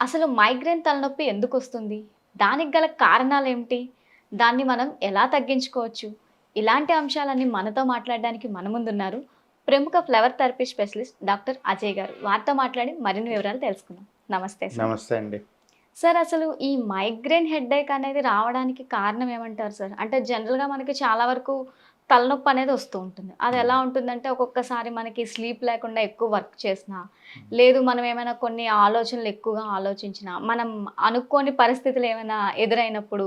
అసలు మైగ్రేన్ తలనొప్పి ఎందుకు వస్తుంది దానికి గల కారణాలు ఏమిటి దాన్ని మనం ఎలా తగ్గించుకోవచ్చు? ఇలాంటి అంశాలన్నీ మనతో మాట్లాడడానికి మన ముందున్నారు ప్రముఖ flower therapy specialist doctor Ajay గారు. వారితో మాట్లాడి మరిన్ని వివరాలు తెలుసుకుందాం. నమస్తే సార్. నమస్తే అండి. సార్ అసలు ఈ మైగ్రేన్ హెడ్ఏక్ అనేది రావడానికి కారణం ఏమంటారు సార్? అంటే జనరల్గా మనకి చాలా వరకు తలనొప్పి అనేది వస్తూ ఉంటుంది. అది ఎలా ఉంటుందంటే ఒక్కొక్కసారి మనకి స్లీప్ లేకుండా ఎక్కువ వర్క్ చేసినా లేదు మనం ఏమైనా కొన్ని ఆలోచనలు ఎక్కువగా ఆలోచించినా మనం అనుకోని పరిస్థితులు ఏమైనా ఎదురైనప్పుడు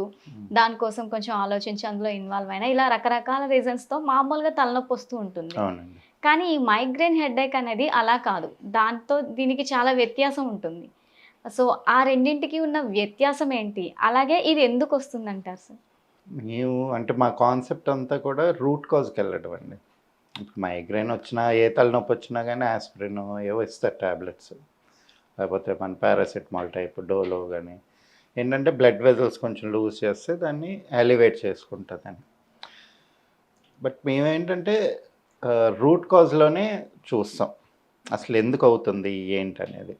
దానికోసం కొంచెం ఆలోచించి అందులో ఇన్వాల్వ్ అయినా ఇలా రకరకాల రీజన్స్తో మామూలుగా తలనొప్పి వస్తూ ఉంటుంది. కానీ ఈ మైగ్రేన్ హెడేక్ అనేది అలా కాదు. దాంతో దీనికి చాలా వ్యత్యాసం ఉంటుంది. సో ఆ రెండింటికి ఉన్న వ్యత్యాసం ఏంటి? అలాగే ఇది ఎందుకు వస్తుంది అంటారు సార్? మేము అంటే మా కాన్సెప్ట్ అంతా కూడా రూట్ కాజ్కి వెళ్ళడం అండి. ఇప్పుడు మైగ్రేన్ వచ్చినా ఏ తలనొప్పి వచ్చినా కానీ ఆస్పిరిన్ ఏవో ఇస్తారు ట్యాబ్లెట్స్ లేకపోతే మన పారాసిటమాల్ టైప్ డోలో కానీ ఏంటంటే బ్లడ్ వెజల్స్ కొంచెం లూజ్ చేస్తే దాన్ని ఎలివేట్ చేసుకుంటుందని బట్ మేమేంటంటే రూట్ కాజ్లోనే చూస్తాం. అసలు ఎందుకు అవుతుంది ఏంటి అనేది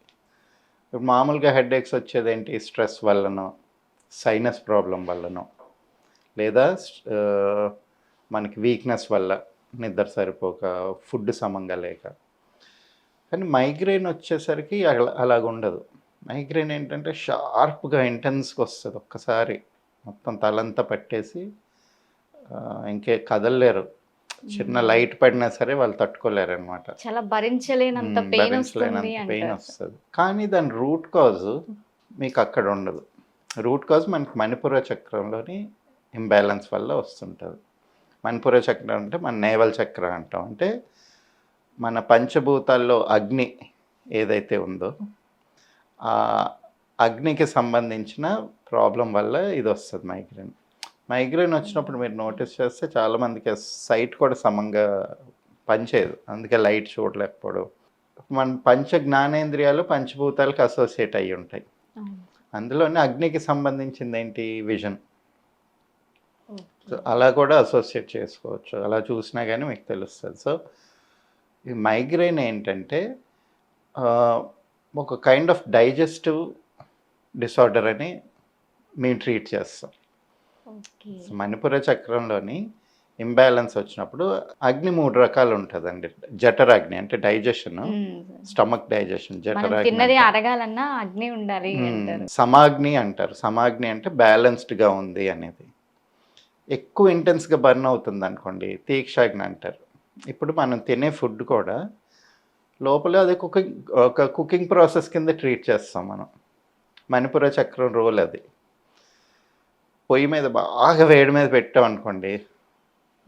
ఇప్పుడు మామూలుగా హెడ్ ఎక్స్ వచ్చేది ఏంటి స్ట్రెస్ వల్లనో సైనస్ ప్రాబ్లం వల్లనో. లేదా మనకి వీక్నెస్ వల్ల నిద్ర సరిపోక ఫుడ్ సమంగా లేక. కానీ మైగ్రేన్ వచ్చేసరికి అలా అలాగ ఉండదు. మైగ్రేన్ ఏంటంటే షార్ప్గా ఇంటెన్స్గా వస్తుంది ఒక్కసారి. మొత్తం తలంతా పట్టేసి ఇంకే కదలలేరు. చిన్న లైట్ పడినా సరే వాళ్ళు తట్టుకోలేరు అనమాట చాలా భరించలేనంత పెయిన్ వస్తుంది కానీ దాని రూట్ కాజ్ మీకు అక్కడ ఉండదు. రూట్ కాజ్ మనకి మణిపుర చక్రంలోని ఇంబ్యాలెన్స్ వల్ల వస్తుంటుంది. మణిపుర చక్రం అంటే మన నేవల్ చక్రం అంటాం. అంటే మన పంచభూతాల్లో అగ్ని ఏదైతే ఉందో ఆ అగ్నికి సంబంధించిన ప్రాబ్లం వల్ల ఇది వస్తుంది మైగ్రేన్. మైగ్రేన్ వచ్చినప్పుడు మీరు నోటీస్ చేస్తే చాలామందికి సైట్ కూడా సమంగా పనిచేయదు. అందుకే లైట్ చూడలేకపోవడం. మన పంచ జ్ఞానేంద్రియాలు పంచభూతాలకు అసోసియేట్ అయ్యి ఉంటాయి. అందులోనే అగ్నికి సంబంధించింది ఏంటి విజన్. అలా కూడా అసోసియేట్ చేసుకోవచ్చు. అలా చూసినా కానీ మీకు తెలుస్తుంది. సో ఈ మైగ్రేన్ ఏంటంటే ఒక కైండ్ ఆఫ్ డైజెస్టివ్ డిసార్డర్ అని మేము ట్రీట్ చేస్తాం. మణిపుర చక్రంలోని ఇంబ్యాలెన్స్ వచ్చినప్పుడు అగ్ని మూడు రకాలు ఉంటుందండి. జఠరాగ్ని అంటే డైజెషన్ స్టమక్ డైజెషన్ జఠరాగ్ని. అరగాలన్నా అగ్ని ఉండాలి సమాగ్ని అంటారు. సమాగ్ని అంటే బ్యాలెన్స్డ్గా ఉంది అనేది. ఎక్కువ ఇంటెన్స్గా బర్న్ అవుతుంది అనుకోండి తీక్షాగ్ని అంటారు. ఇప్పుడు మనం తినే ఫుడ్ కూడా లోపల అది కుకింగ్ ఒక కుకింగ్ ప్రాసెస్ కింద ట్రీట్ చేస్తాం మనం. మణిపుర చక్రం రోల్ అది. పొయ్యి మీద బాగా వేడి మీద పెట్టాం అనుకోండి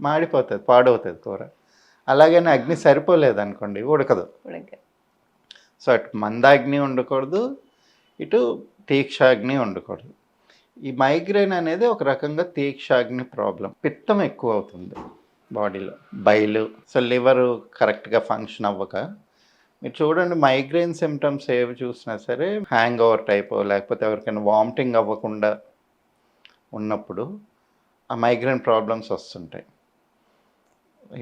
మాడిపోతుంది పాడవుతుంది కూర. అలాగని అగ్ని సరిపోలేదు అనుకోండి ఉడకదు. ఉడక- సో అటు మందాగ్ని ఉండకూడదు ఇటు తీక్షాగ్ని ఉండకూడదు. ఈ మైగ్రేన్ అనేది ఒక రకంగా తీక్షాగ్ని ప్రాబ్లం పిత్తం ఎక్కువ అవుతుంది బాడీలో బయలు. సో లివర్ కరెక్ట్గా ఫంక్షన్ అవ్వక. మీరు చూడండి మైగ్రేన్ సిమ్టమ్స్ ఏవి చూసినా సరే హ్యాంగ్ ఓవర్ టైప్ లేకపోతే ఎవరికైనా వామిటింగ్ అవ్వకుండా ఉన్నప్పుడు ఆ మైగ్రేన్ ప్రాబ్లమ్స్ వస్తుంటాయి.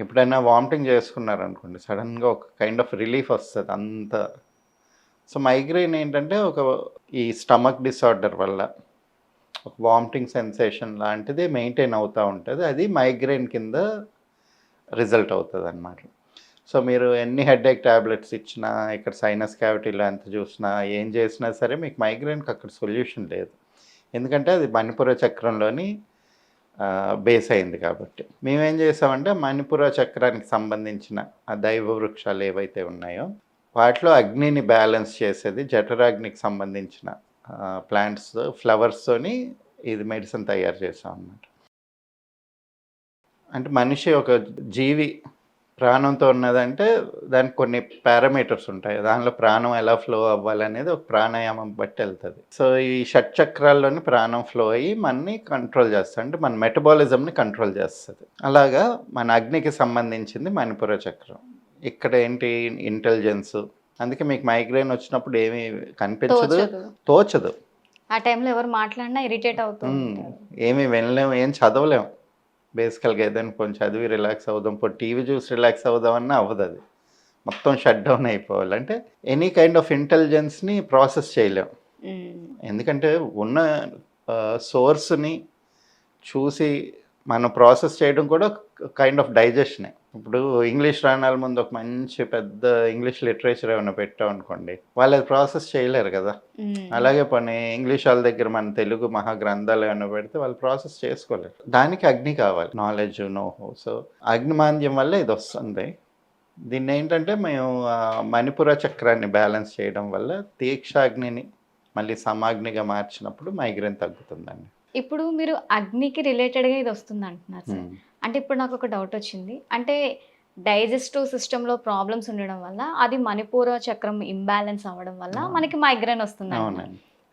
ఎప్పుడైనా వామిటింగ్ చేసుకున్నారనుకోండి సడన్గా ఒక కైండ్ ఆఫ్ రిలీఫ్ వస్తుంది అంత. సో మైగ్రేన్ ఏంటంటే ఒక ఈ స్టమక్ డిసార్డర్ వల్ల ఒక వామిటింగ్ సెన్సేషన్ లాంటిది మెయింటైన్ అవుతూ ఉంటుంది. అది మైగ్రేన్ కింద రిజల్ట్ అవుతుంది అనమాట సో మీరు ఎన్ని హెడేక్ ట్యాబ్లెట్స్ ఇచ్చినా ఇక్కడ సైనస్ క్యావిటీలో ఎంత చూసినా ఏం చేసినా సరే మీకు మైగ్రేన్కి అక్కడ సొల్యూషన్ లేదు. ఎందుకంటే అది మణిపుర చక్రంలోని బేస్ అయింది కాబట్టి. మేమేం చేసామంటే మణిపుర చక్రానికి సంబంధించిన ఆ దైవ వృక్షాలు ఏవైతే ఉన్నాయో వాటిలో అగ్నిని బ్యాలెన్స్ చేసేది జఠరాగ్నికి సంబంధించిన ప్లాంట్స్ ఫ్లవర్స్తోని ఇది మెడిసిన్ తయారు చేసాం అన్నమాట. అంటే మనిషి ఒక జీవి ప్రాణంతో ఉన్నదంటే దానికి కొన్ని పారామీటర్స్ ఉంటాయి. దానిలో ప్రాణం ఎలా ఫ్లో అవ్వాలనేది ఒక ప్రాణాయామం బట్టి వెళ్తుంది. సో ఈ షట్ చక్రాల్లోని ప్రాణం ఫ్లో అయ్యి మనని కంట్రోల్ చేస్తుంది. అంటే మన మెటబాలిజంని కంట్రోల్ చేస్తుంది. అలాగా మన అగ్నికి సంబంధించింది మణిపుర చక్రం. ఇక్కడ ఏంటి ఇంటెలిజెన్సు అందుకే మీకు మైగ్రేన్ వచ్చినప్పుడు ఏమీ కనిపించదు. తోచదు. ఆ టైంలో ఎవరు మాట్లాడినా ఇరిటేట్ అవుతూ మ్మ్. ఉంటారు. ఏమీ వినలేము ఏం చదవలేము. బేసికల్గా ఏదైనా కొంచెం చదివి రిలాక్స్ అవుదాం ఇప్పుడు టీవీ చూసి రిలాక్స్ అవుదామన్నా అవ్వదు అది మొత్తం షట్ డౌన్ అయిపోవాలి. అంటే ఎనీ కైండ్ ఆఫ్ ఇంటెలిజెన్స్ని ప్రాసెస్ చేయలేం. ఎందుకంటే ఉన్న సోర్స్ని చూసి మనం ప్రాసెస్ చేయడం కూడా కైండ్ ఆఫ్ డైజెషనే ఇప్పుడు ఇంగ్లీష్ రానాల ముందు ఒక మంచి పెద్ద ఇంగ్లీష్ లిటరేచర్ ఏమైనా పెట్టాం అనుకోండి వాళ్ళు అది ప్రాసెస్ చేయలేరు కదా. అలాగే పని ఇంగ్లీష్ వాళ్ళ దగ్గర మన తెలుగు మహాగ్రంథాలు ఏమైనా పెడితే వాళ్ళు ప్రాసెస్ చేసుకోలేరు. దానికి అగ్ని కావాలి నాలెడ్జ్ నోహో సో అగ్నిమాంద్యం వల్ల ఇది వస్తుంది. దీన్ని ఏంటంటే మేము మణిపుర చక్రాన్ని బ్యాలెన్స్ చేయడం వల్ల తీక్షాగ్నిని మళ్ళీ సమాగ్నిగా మార్చినప్పుడు మైగ్రేన్ తగ్గుతుందండి. ఇప్పుడు మీరు అగ్నికి రిలేటెడ్గా ఇది వస్తుంది అంటున్నారు. అంటే ఇప్పుడు నాకు ఒక డౌట్ వచ్చింది. అంటే డైజెస్టివ్ సిస్టంలో ప్రాబ్లమ్స్ ఉండడం వల్ల అది మణిపూర చక్రం ఇంబ్యాలెన్స్ అవ్వడం వల్ల. మనకి మైగ్రేన్ వస్తుంది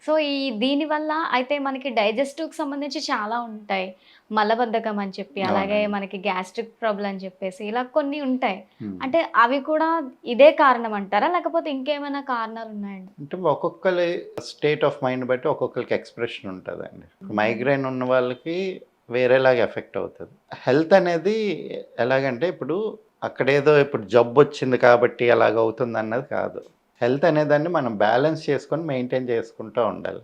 సో ఈ దీని వల్ల అయితే మనకి డైజెస్టివ్కి సంబంధించి చాలా ఉంటాయి. మలబద్ధకం అని చెప్పి అలాగే. మనకి గ్యాస్ట్రిక్ ప్రాబ్లం అని చెప్పేసి ఇలా కొన్ని ఉంటాయి. అంటే అవి కూడా ఇదే కారణం అంటారా? లేకపోతే ఇంకేమైనా కారణాలు ఉన్నాయండి? అంటే ఒక్కొక్కరి స్టేట్ ఆఫ్ మైండ్ బట్టి ఒక్కొక్కరికి ఎక్స్ప్రెషన్ ఉంటుందండి. మైగ్రేన్ ఉన్న వాళ్ళకి వేరేలాగా ఎఫెక్ట్ అవుతుంది. హెల్త్ అనేది ఎలాగంటే ఇప్పుడు అక్కడేదో ఇప్పుడు జబ్బు వచ్చింది కాబట్టి అలాగ అవుతుంది అన్నది కాదు. హెల్త్ అనేదాన్ని మనం బ్యాలెన్స్ చేసుకొని మెయింటైన్ చేసుకుంటూ ఉండాలి.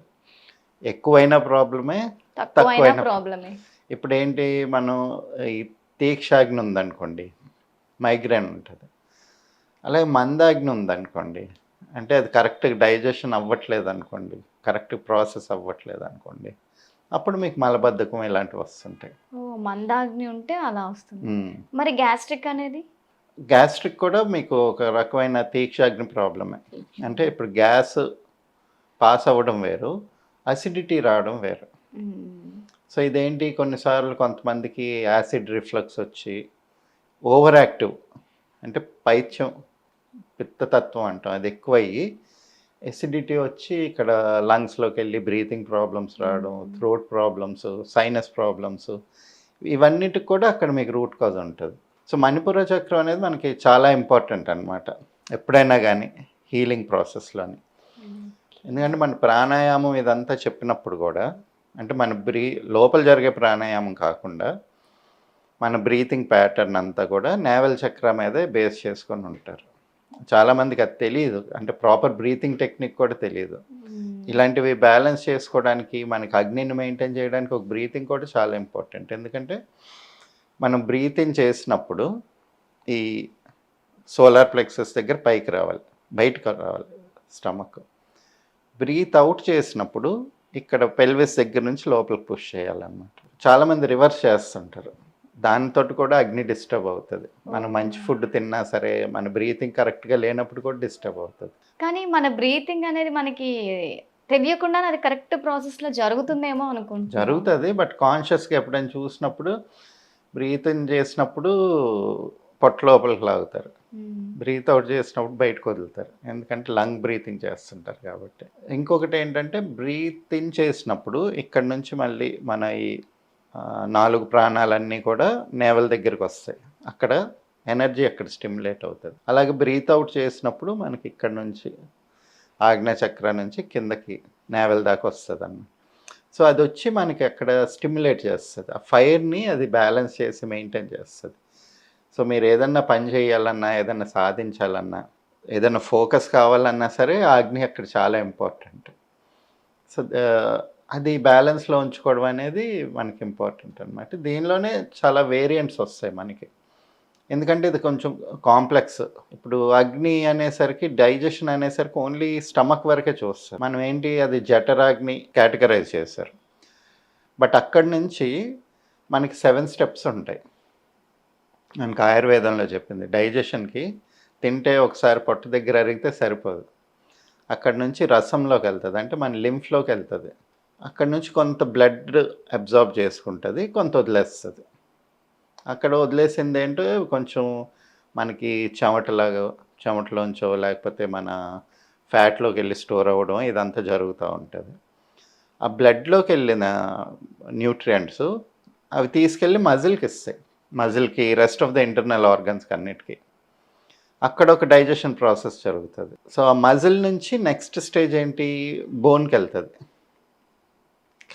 ఎక్కువైన ప్రాబ్లమే తక్కువైన తక్కువైన ప్రాబ్లమే. ఇప్పుడు ఏంటి మనం ఈ తీక్షాగ్ని ఉందనుకోండి మైగ్రేన్ ఉంటుంది. అలాగే మందాగ్ని ఉందనుకోండి అంటే అది కరెక్ట్ డైజెషన్ అవ్వట్లేదు అనుకోండి కరెక్ట్ ప్రాసెస్ అవ్వట్లేదు అనుకోండి అప్పుడు మీకు మలబద్ధకం ఇలాంటివి వస్తుంటాయి. ఓ మందాగ్ని ఉంటే అలా వస్తుంది. మరి గ్యాస్ట్రిక్ అనేది? గ్యాస్ట్రిక్ కూడా మీకు ఒక రకమైన తీక్షాగ్ని ప్రాబ్లమే. అంటే ఇప్పుడు గ్యాస్ పాస్ అవ్వడం వేరు అసిడిటీ రావడం వేరు. మ్మ్. సో ఇదేంటి? కొన్నిసార్లు కొంతమందికి యాసిడ్ రిఫ్లక్స్ వచ్చి ఓవర్ యాక్టివ్ అంటే పైత్యం పిత్తతత్వం అంటాం అది ఎక్కువయ్యి ఎసిడిటీ వచ్చి ఇక్కడ లంగ్స్లోకి వెళ్ళి బ్రీతింగ్ ప్రాబ్లమ్స్ రావడం. థ్రోట్ ప్రాబ్లమ్స్ సైనస్ ప్రాబ్లమ్స్ ఇవన్నిటికి కూడా అక్కడ మీకు రూట్ కాజ్ ఉంటుంది. సో మణిపుర చక్రం అనేది మనకి చాలా ఇంపార్టెంట్ అన్నమాట. ఎప్పుడైనా కానీ హీలింగ్ ప్రాసెస్లోని ఎందుకంటే మన ప్రాణాయామం ఇదంతా చెప్పినప్పుడు కూడా అంటే మన బ్రీ లోపల జరిగే ప్రాణాయామం కాకుండా మన బ్రీతింగ్ ప్యాటర్న్ అంతా కూడా నేవల్ చక్ర మీదే బేస్ చేసుకొని ఉంటారు. చాలామందికి అది తెలియదు అంటే ప్రాపర్ బ్రీతింగ్ టెక్నిక్ కూడా తెలియదు. ఇలాంటివి బ్యాలెన్స్ చేసుకోవడానికి మనకి అగ్నిని మెయింటైన్ చేయడానికి ఒక బ్రీతింగ్ కూడా చాలా ఇంపార్టెంట్. ఎందుకంటే మనం బ్రీతింగ్ చేసినప్పుడు ఈ సోలార్ ప్లెక్సెస్ దగ్గర పైకి రావాలి. బయటకు రావాలి స్టమక్. బ్రీత్ అవుట్ చేసినప్పుడు ఇక్కడ పెల్విస్ దగ్గర నుంచి లోపలికి పుష్ చేయాలన్నమాట. చాలామంది రివర్స్ చేస్తుంటారు. దానితో కూడా అగ్ని డిస్టర్బ్ అవుతుంది. మనం మంచి ఫుడ్ తిన్నా సరే మన బ్రీతింగ్ కరెక్ట్గా లేనప్పుడు కూడా డిస్టర్బ్ అవుతుంది. కానీ మన బ్రీతింగ్ అనేది మనకి తెలియకుండా అది కరెక్ట్ ప్రాసెస్లో జరుగుతుందేమో అనుకుంటున్నాను. జరుగుతుంది బట్ కాన్షియస్గా ఎప్పుడైనా చూసినప్పుడు బ్రీతింగ్ చేసినప్పుడు పొట్ట లోపలికి లాగుతారు. బ్రీత్ అవుట్ చేసినప్పుడు బయటకు వదులుతారు. ఎందుకంటే లంగ్ బ్రీతింగ్ చేస్తుంటారు కాబట్టి. ఇంకొకటి ఏంటంటే బ్రీతింగ్ చేసినప్పుడు ఇక్కడ నుంచి మళ్ళీ మన ఈ నాలుగు ప్రాణాలన్నీ కూడా నేవల్ దగ్గరికి వస్తాయి. అక్కడ ఎనర్జీ అక్కడ స్టిమ్యులేట్ అవుతుంది. అలాగే బ్రీత్ అవుట్ చేసినప్పుడు మనకి ఇక్కడ నుంచి ఆగ్నేయచక్ర చక్ర నుంచి కిందకి నేవల్ దాకా వస్తుంది అన్నమాట సో అది వచ్చి మనకి అక్కడ స్టిమ్యులేట్ చేస్తుంది. ఆ ఫైర్ని అది బ్యాలెన్స్ చేసి మెయింటైన్ చేస్తుంది. సో మీరు ఏదన్నా పని చేయాలన్నా ఏదన్నా సాధించాలన్నా ఏదైనా ఫోకస్ కావాలన్నా సరే ఆ అగ్ని అక్కడ చాలా ఇంపార్టెంట్. సో అది బ్యాలెన్స్లో ఉంచుకోవడం అనేది మనకి ఇంపార్టెంట్ అనమాట దీనిలోనే చాలా వేరియంట్స్ వస్తాయి మనకి. ఎందుకంటే ఇది కొంచెం కాంప్లెక్స్. ఇప్పుడు అగ్ని అనేసరికి డైజెషన్ అనేసరికి ఓన్లీ స్టమక్ వరకే చూస్తారు. మనం ఏంటి? అది జఠరాగ్ని కేటగరైజ్ చేశారు. బట్ అక్కడి నుంచి మనకి సెవెన్ స్టెప్స్ ఉంటాయి. మనకి ఆయుర్వేదంలో చెప్పింది. డైజెషన్కి తింటే ఒకసారి పొట్టు దగ్గర అరిగితే సరిపోదు. అక్కడ నుంచి రసంలోకి వెళ్తుంది. అంటే మన లింఫ్లోకి వెళ్తుంది. అక్కడ నుంచి కొంత బ్లడ్ అబ్జార్బ్ చేసుకుంటుంది కొంత వదిలేస్తుంది. అక్కడ వదిలేసింది ఏంటో కొంచెం మనకి చెమటలాగా చెమటలోంచో లేకపోతే మన ఫ్యాట్లోకి వెళ్ళి స్టోర్ అవ్వడం ఇదంతా జరుగుతూ ఉంటుంది. ఆ బ్లడ్లోకి వెళ్ళిన న్యూట్రియంట్స్ అవి తీసుకెళ్ళి మజిల్కి ఇస్తాయి. మజిల్కి రెస్ట్ ఆఫ్ ద ఇంటర్నల్ ఆర్గన్స్కి అన్నిటికీ. అక్కడ ఒక డైజెషన్ ప్రాసెస్ జరుగుతుంది. సో ఆ మజిల్ నుంచి నెక్స్ట్ స్టేజ్ ఏంటి? బోన్కి వెళ్తుంది.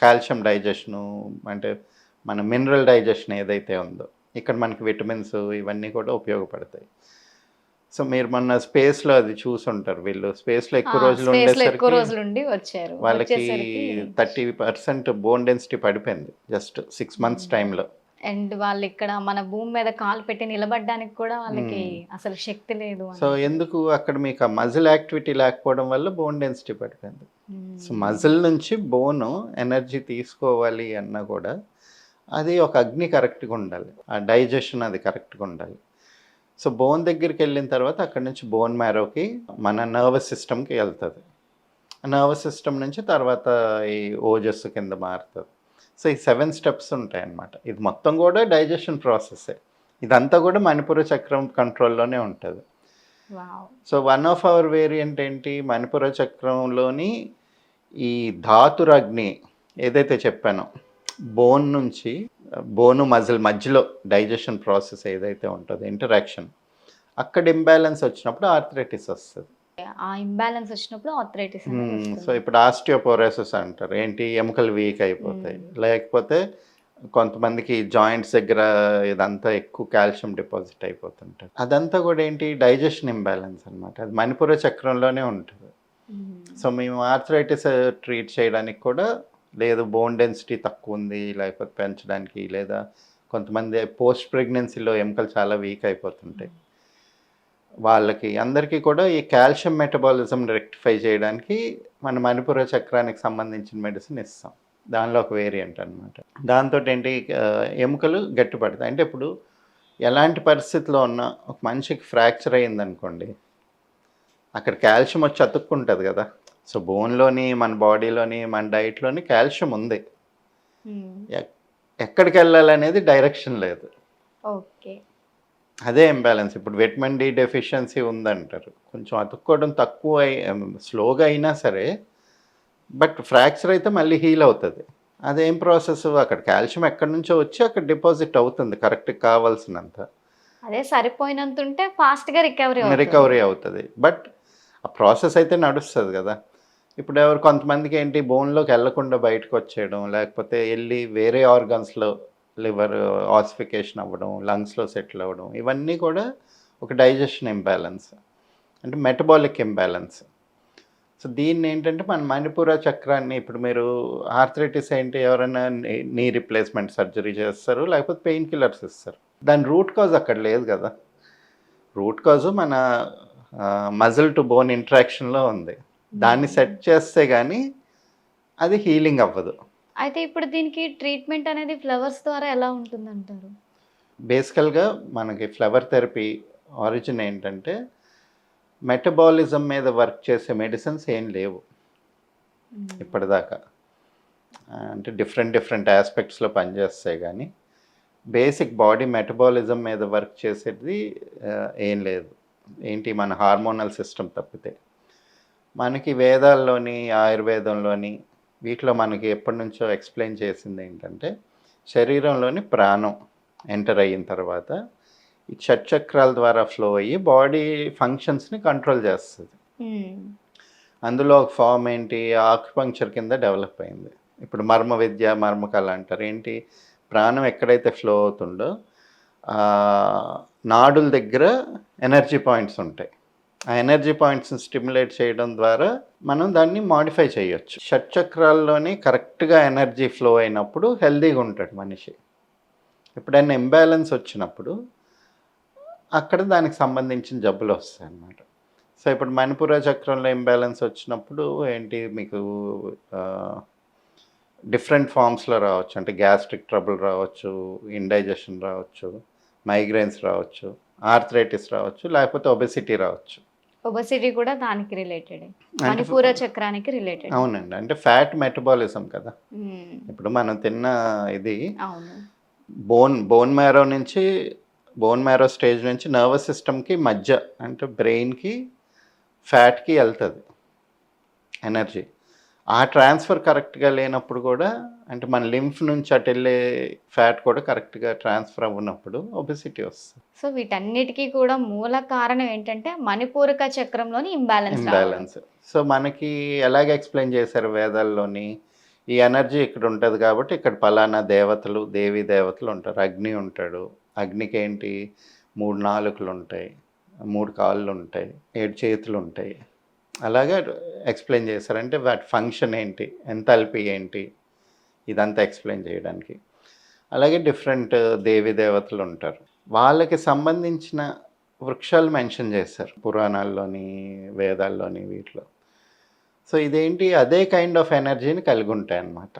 కాల్షియం డైజెషను అంటే మన మినరల్ డైజెషన్ ఏదైతే ఉందో ఇక్కడ మనకి విటమిన్స్ ఇవన్నీ కూడా ఉపయోగపడతాయి. సో మీరు మొన్న స్పేస్లో అది చూసుంటారు వీళ్ళు. స్పేస్లో ఎక్కువ రోజులు ఉండేసరికి వచ్చారు. వాళ్ళకి థర్టీ పర్సెంట్ బోన్ డెన్సిటీ పడిపోయింది జస్ట్ సిక్స్ మంత్స్ టైంలో అండ్ వాళ్ళు ఇక్కడ మన భూమి మీద కాలు పెట్టి నిలబడడానికి కూడా వాళ్ళకి అసలు శక్తి లేదు. సో ఎందుకు అక్కడ మీకు ఆ మజిల్ యాక్టివిటీ లేకపోవడం వల్ల బోన్ డెన్సిటీ పడిపోయింది. సో మజిల్ నుంచి బోన్ ఎనర్జీ తీసుకోవాలి అన్నా కూడా అది ఒక అగ్ని కరెక్ట్గా ఉండాలి. ఆ డైజెషన్ అది కరెక్ట్గా ఉండాలి. సో బోన్ దగ్గరికి వెళ్ళిన తర్వాత అక్కడ నుంచి బోన్ మ్యారోకి మన నర్వస్ సిస్టమ్కి వెళ్తుంది. నర్వస్ సిస్టమ్ నుంచి తర్వాత ఈ ఓజస్ కింద మారుతుంది. సో ఈ సెవెన్ స్టెప్స్ ఉంటాయి అన్నమాట ఇది మొత్తం కూడా డైజెషన్ ప్రాసెస్సే ఇదంతా కూడా మణిపుర చక్రం కంట్రోల్లోనే ఉంటుంది. So one of our variant ఏంటి? మణిపుర చక్రంలోని ఈ ధాతురగ్ని ఏదైతే చెప్పానో బోన్ నుంచి బోను మజిల్ మధ్యలో డైజెషన్ ప్రాసెస్ ఏదైతే ఉంటుందో ఇంటరాక్షన్ అక్కడ ఇంబ్యాలెన్స్ వచ్చినప్పుడు ఆర్థరైటిస్ వస్తుంది. ఆ ఇంబ్యాలెన్స్ వచ్చినప్పుడు ఆర్థరైటిస్ సో ఇప్పుడు ఆస్టియోపోరోసిస్ అంటారు. ఏంటి? ఎముకలు వీక్ అయిపోతాయి. లేకపోతే కొంతమందికి జాయింట్స్ దగ్గర ఇదంతా ఎక్కువ కాల్షియం డిపాజిట్ అయిపోతుంటుంది అదంతా కూడా ఏంటి? డైజెషన్ ఇంబ్యాలెన్స్ అన్నమాట. అది మణిపుర చక్రంలోనే ఉంటుంది. సో మేము ఆర్థరైటిస్ ట్రీట్ చేయడానికి కూడా లేదు బోన్ డెన్సిటీ తక్కువ ఉంది లేకపోతే పెంచడానికి లేదా కొంతమంది పోస్ట్ ప్రెగ్నెన్సీలో ఎముకలు చాలా వీక్ అయిపోతుంటాయి. వాళ్ళకి అందరికీ కూడా ఈ కాల్షియం మెటబాలిజం రెక్టిఫై చేయడానికి మన మణిపుర చక్రానికి సంబంధించిన మెడిసిన్ ఇస్తాం. దానిలో ఒక వేరియంట్ అనమాట దాంతో ఏంటి ఎముకలు గట్టిపడతాయి. అంటే ఇప్పుడు ఎలాంటి పరిస్థితిలో ఉన్న ఒక మనిషికి ఫ్రాక్చర్ అయిందనుకోండి అక్కడ కాల్షియం వచ్చి అతుక్కుంటుంది కదా. సో బోన్లోని మన బాడీలోని మన డైట్లోని కాల్షియం ఉంది. ఎక్- ఎక్కడికి వెళ్ళాలనేది డైరెక్షన్ లేదు. ఓకే. అదే ఇంబ్యాలెన్స్ ఇప్పుడు విటమిన్ డి డెఫిషియన్సీ ఉందంటారు. కొంచెం అతుక్కోవడం తక్కువ స్లోగా అయినా సరే బట్ ఫ్రాక్చర్ అయితే మళ్ళీ హీల్ అవుతుంది. అదేం ప్రాసెస్ అక్కడ కాల్షియం ఎక్కడి నుంచో వచ్చి అక్కడ డిపాజిట్ అవుతుంది కరెక్ట్ కావాల్సినంత. అదే సరిపోయినంత ఉంటే ఫాస్ట్గా రికవరీ రికవరీ అవుతుంది. బట్ ఆ ప్రాసెస్ అయితే నడుస్తుంది కదా. ఇప్పుడు ఎవరు కొంతమందికి ఏంటి బోన్లోకి వెళ్ళకుండా బయటకు వచ్చేయడం లేకపోతే వెళ్ళి వేరే ఆర్గన్స్లో లివర్ ఆసిఫికేషన్ అవ్వడం లంగ్స్లో సెటిల్ అవ్వడం ఇవన్నీ కూడా ఒక డైజెషన్ ఇంబ్యాలెన్స్ అంటే మెటబాలిక్ ఇంబ్యాలెన్స్. సో దీన్ని ఏంటంటే మన మణిపుర చక్రాన్ని ఇప్పుడు మీరు ఆర్థరైటిస్ ఏంటి ఎవరైనా నీ- రిప్లేస్మెంట్ సర్జరీ చేస్తారు లేకపోతే పెయిన్ కిల్లర్స్ ఇస్తారు. దాని రూట్ కాజ్ అక్కడ లేదు కదా. రూట్ కాజ్ మన మజిల్ టు బోన్ ఇంట్రాక్షన్లో ఉంది. దాన్ని సెట్ చేస్తే కానీ అది హీలింగ్ అవ్వదు. అయితే ఇప్పుడు దీనికి ట్రీట్మెంట్ అనేది ఫ్లవర్స్ ద్వారా ఎలా ఉంటుంది అంటారు బేసికల్గా మనకి ఫ్లవర్ థెరపీ ఆరిజిన్ ఏంటంటే మెటబాలిజం మీద వర్క్ చేసే మెడిసిన్స్ ఏం లేవు ఇప్పటిదాకా. అంటే డిఫరెంట్ డిఫరెంట్ ఆస్పెక్ట్స్లో పనిచేస్తాయి కానీ బేసిక్ బాడీ మెటబాలిజం మీద వర్క్ చేసేది ఏం లేదు. ఏంటి మన హార్మోనల్ సిస్టమ్ తప్పితే. మనకి వేదాల్లోని ఆయుర్వేదంలోని వీటిలో మనకి ఎప్పటి నుంచో ఎక్స్ప్లెయిన్ చేసింది ఏంటంటే శరీరంలోని ప్రాణం ఎంటర్ అయిన తర్వాత ఈ షట్చక్రాల ద్వారా ఫ్లో అయ్యి బాడీ ఫంక్షన్స్ని కంట్రోల్ చేస్తుంది. అందులో ఒక ఫామ్ ఏంటి? ఆక్యుపంక్చర్ కింద డెవలప్ అయింది. ఇప్పుడు మర్మ విద్య మర్మకళ అంటారు. ఏంటి? ప్రాణం ఎక్కడైతే ఫ్లో అవుతుందో నాడుల దగ్గర ఎనర్జీ పాయింట్స్ ఉంటాయి. ఆ ఎనర్జీ పాయింట్స్ని స్టిమ్యులేట్ చేయడం ద్వారా మనం దాన్ని మాడిఫై చేయొచ్చు. షట్చక్రాల్లోనే కరెక్ట్గా ఎనర్జీ ఫ్లో అయినప్పుడు హెల్దీగా ఉంటాడు మనిషి. ఎప్పుడైనా ఇంబ్యాలెన్స్ వచ్చినప్పుడు అక్కడ దానికి సంబంధించిన జబ్బులు వస్తాయి అన్నమాట సో ఇప్పుడు మణిపుర చక్రంలో ఇంబ్యాలెన్స్ వచ్చినప్పుడు ఏంటి మీకు డిఫరెంట్ ఫామ్స్లో రావచ్చు. అంటే గ్యాస్ట్రిక్ ట్రబుల్ రావచ్చు ఇండైజెషన్ రావచ్చు మైగ్రైన్స్ రావచ్చు ఆర్థరైటిస్ రావచ్చు లేకపోతే ఒబెసిటీ రావచ్చు. ఒబసిటీ కూడా దానికి రిలేటెడ్. మణిపూర చక్రానికి రిలేటెడ్. అవునండి. అంటే ఫ్యాట్ మెటబాలిజం కదా. ఇప్పుడు మనం తిన్న ఇది బోన్ బోన్ మ్యారో నుంచి బోన్ మ్యారో స్టేజ్ నుంచి నర్వస్ సిస్టమ్కి మధ్య అంటే బ్రెయిన్కి ఫ్యాట్కి వెళ్తుంది. ఎనర్జీ. ఆ ట్రాన్స్ఫర్ కరెక్ట్గా లేనప్పుడు కూడా అంటే మన లింఫ్ నుంచి అటు వెళ్ళే ఫ్యాట్ కూడా కరెక్ట్గా ట్రాన్స్ఫర్ అవ్వనప్పుడు ఒబెసిటీ వస్తుంది. సో వీటన్నిటికీ కూడా మూల కారణం ఏంటంటే మణిపూరక చక్రంలోని ఇంబ్యాలెన్స్ ఇంబ్యాలెన్స్. సో మనకి ఎలాగ ఎక్స్ప్లెయిన్ చేశారు వేదాల్లోని ఈ ఎనర్జీ ఇక్కడ ఉంటుంది కాబట్టి ఇక్కడ పలానా దేవతలు దేవీ దేవతలు ఉంటారు. అగ్ని ఉంటాడు. అగ్నికి ఏంటి? మూడు నాలుకలు ఉంటాయి. మూడు కాళ్ళు ఉంటాయి. ఏడు చేతులు ఉంటాయి. అలాగే ఎక్స్ప్లెయిన్ చేస్తారు అంటే వాటి ఫంక్షన్ ఏంటి ఎంతల్పి ఏంటి ఇదంతా ఎక్స్ప్లెయిన్ చేయడానికి. అలాగే డిఫరెంట్ దేవి దేవతలు ఉంటారు. వాళ్ళకి సంబంధించిన వృక్షాలు మెన్షన్ చేస్తారు పురాణాల్లోని వేదాల్లోని వీటిలో. సో ఇదేంటి అదే కైండ్ ఆఫ్ ఎనర్జీని కలిగి ఉంటాయి అన్నమాట